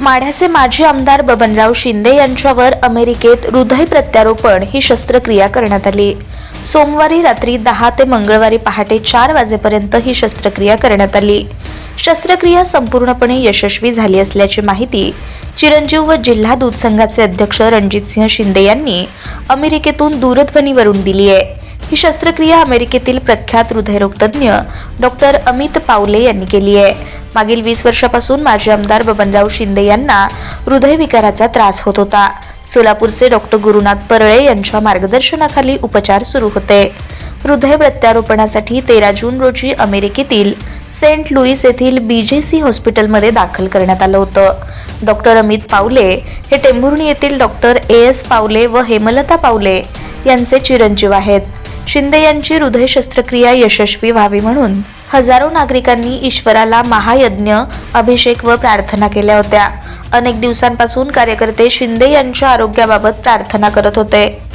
माढ्याचे माजी आमदार बबनराव शिंदे यांच्यावर अमेरिकेत हृदय प्रत्यारोपण ही शस्त्रक्रिया करण्यात आली. सोमवारी रात्री दहा ते मंगळवारी पहाटे चार वाजेपर्यंत ही शस्त्रक्रिया करण्यात आली. शस्त्रक्रिया संपूर्णपणे यशस्वी झाली असल्याची माहिती चिरंजीव व जिल्हा दूध संघाचे अध्यक्ष रणजितसिंह शिंदे यांनी अमेरिकेतून दूरध्वनीवरून दिली आहे. ही शस्त्रक्रिया अमेरिकेतील प्रख्यात हृदयरोगतज्ञ डॉक्टर अमित पावले यांनी केली आहे. मागील वीस वर्षापासून माजी आमदार बबनराव शिंदे यांना हृदयविकाराचा त्रास होत होता. सोलापूरचे डॉक्टर गुरुनाथ परळे यांच्या मार्गदर्शनाखाली उपचार सुरू होते. हृदय प्रत्यारोपणासाठी तेरा जून रोजी अमेरिकेतील सेंट लुईस येथील बी जे सी हॉस्पिटलमध्ये दाखल करण्यात आलं होतं. डॉक्टर अमित पावले हे टेंभुर्णी येथील डॉक्टर ए एस पावले व हेमलता पावले यांचे चिरंजीव आहेत. शिंदे यांची हृदय शस्त्रक्रिया यशस्वी व्हावी म्हणून हजारो नागरिकांनी ईश्वराला महायज्ञ अभिषेक व प्रार्थना केल्या होत्या. अनेक दिवसांपासून कार्यकर्ते शिंदे यांच्या आरोग्याबाबत प्रार्थना करत होते.